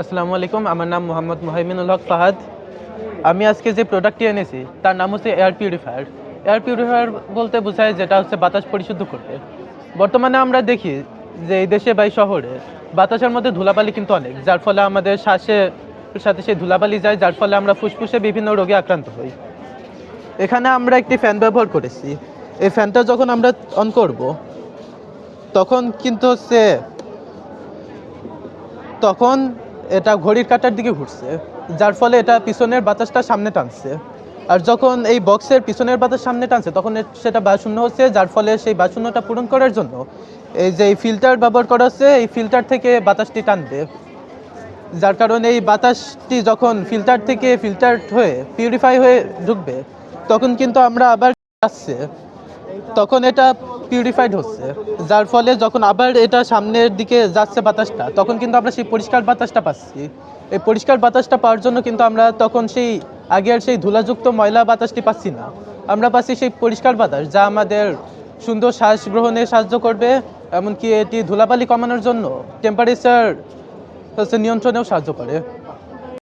আসসালামু আলাইকুম, আমার নাম মোহাম্মদ মোহাইমিনুল হক ফাহাদ। আমি আজকে যে প্রোডাক্টটি এনেছি, তার নাম হচ্ছে এয়ার পিউরিফায়ার এয়ার পিউরিফায়ার বলতে বোঝায় যেটা হচ্ছে বাতাস পরিশুদ্ধ করবে বর্তমানে আমরা দেখি যে এই দেশে বা শহরে বাতাসের মধ্যে ধুলাবালি কিন্তু অনেক, যার ফলে আমাদের শ্বাসের সাথে সেই ধুলাবালি যায়, যার ফলে আমরা ফুসফুসে বিভিন্ন রোগে আক্রান্ত হই। এখানে আমরা একটি ফ্যান ব্যবহার করেছি। এই ফ্যানটা যখন আমরা অন করব, তখন কিন্তু হচ্ছে তখন এটা ঘড়ির কাঁটার দিকে ঘুরছে, যার ফলে এটা পিছনের বাতাসটা সামনে টানছে। আর যখন এই বক্সের পিছনের বাতাস সামনে টানছে, তখন সেটা বায়ুশূন্য হচ্ছে, যার ফলে সেই বায়ুশূন্যটা পূরণ করার জন্য এই যে ফিল্টার ব্যবহার করা হচ্ছে, এই ফিল্টার থেকে বাতাসটি টানবে। যার কারণে এই বাতাসটি যখন ফিল্টার থেকে ফিল্টার হয়ে, পিউরিফাই হয়ে ঢুকবে, তখন কিন্তু আমরা আবার আসছে তখন এটা পিউরিফাইড হচ্ছে। যার ফলে যখন আবার এটা সামনের দিকে যাচ্ছে বাতাসটা, তখন কিন্তু আমরা সেই পরিষ্কার বাতাসটা পাচ্ছি। এই পরিষ্কার বাতাসটা পাওয়ার জন্য কিন্তু আমরা তখন সেই আগের সেই ধুলাযুক্ত ময়লা বাতাসটি পাচ্ছি না। আমরা পাচ্ছি সেই পরিষ্কার বাতাস, যা আমাদের সুন্দর শ্বাস গ্রহণে সাহায্য করবে, এমনকি এটি ধুলাবালি কমানোর জন্য টেম্পারেচার হচ্ছে নিয়ন্ত্রণেও সাহায্য করে।